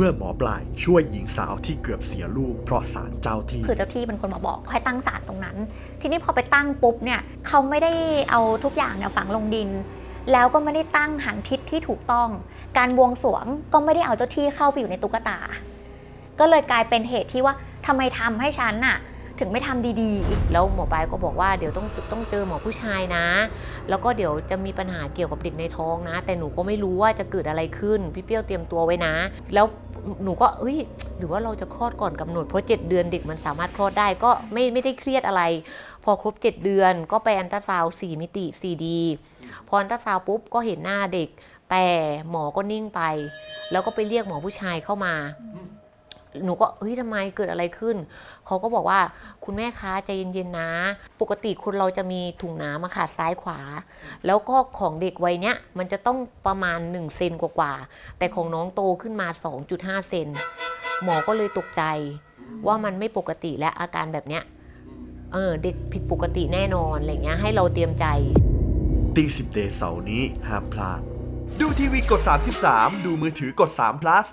เมื่อหมอปลายช่วยหญิงสาวที่เกือบเสียลูกเพราะสารเจ้าที่ คือเจ้าที่เป็นคนมาบอกให้ตั้งศาลตรงนั้น ทีนี้พอไปตั้งปุ๊บเนี่ยเขาไม่ได้เอาทุกอย่างเนี่ยฝังลงดิน แล้วก็ไม่ได้ตั้งหันทิศที่ถูกต้อง การบวงสรวงก็ไม่ได้เอาเจ้าที่เข้าไปอยู่ในตุ๊กตา ก็เลยกลายเป็นเหตุที่ว่าทำไมทำให้ฉันน่ะถึงไม่ทำดีๆ แล้วหมอปลายก็บอกว่าเดี๋ยวต้องต้องเจอหมอผู้ชายนะ แล้วก็เดี๋ยวจะมีปัญหาเกี่ยวกับเด็กในท้องนะ แต่หนูก็ไม่รู้ว่าจะเกิดอะไรขึ้น พี่เปรี้ยวเตรียมตัวไว้นะ แล้ว หนูก็เอ้ยหรือว่าเราจะคลอดก่อนกำหนดเพราะ7เดือนเด็กมันสามารถคลอดได้ก็ไม่ไม่ได้เครียดอะไร พอครบ 7 เดือนก็ไปอันตราซาวสี่มิติ 4D พออันตราซาวปุ๊บก็เห็นหน้าเด็ก แต่หมอก็นิ่งไป แล้วก็ไปเรียกหมอผู้ชายเข้ามา หนูก็เฮ้ยทำไมเกิดอะไรขึ้น เขาก็บอกว่าคุณแม่คะใจเย็นๆนะ ปกติคนเราจะมีถุงน้ำอะค่ะซ้ายขวา แล้วก็ของเด็กวัยเนี้ยมันจะต้องประมาณ 1 เซนกว่าๆแต่ของน้องโตขึ้นมา 2.5 เซนหมอก็เลยตกใจว่ามันไม่ปกติและอาการแบบเนี้ยเออเด็กผิดปกติแน่นอนอะไรเงี้ยให้เราเตรียมใจตีสิบเดย์เสาร์นี้ห้ามพลาด ดูทีวีกด 33 ดูมือถือกด3 plus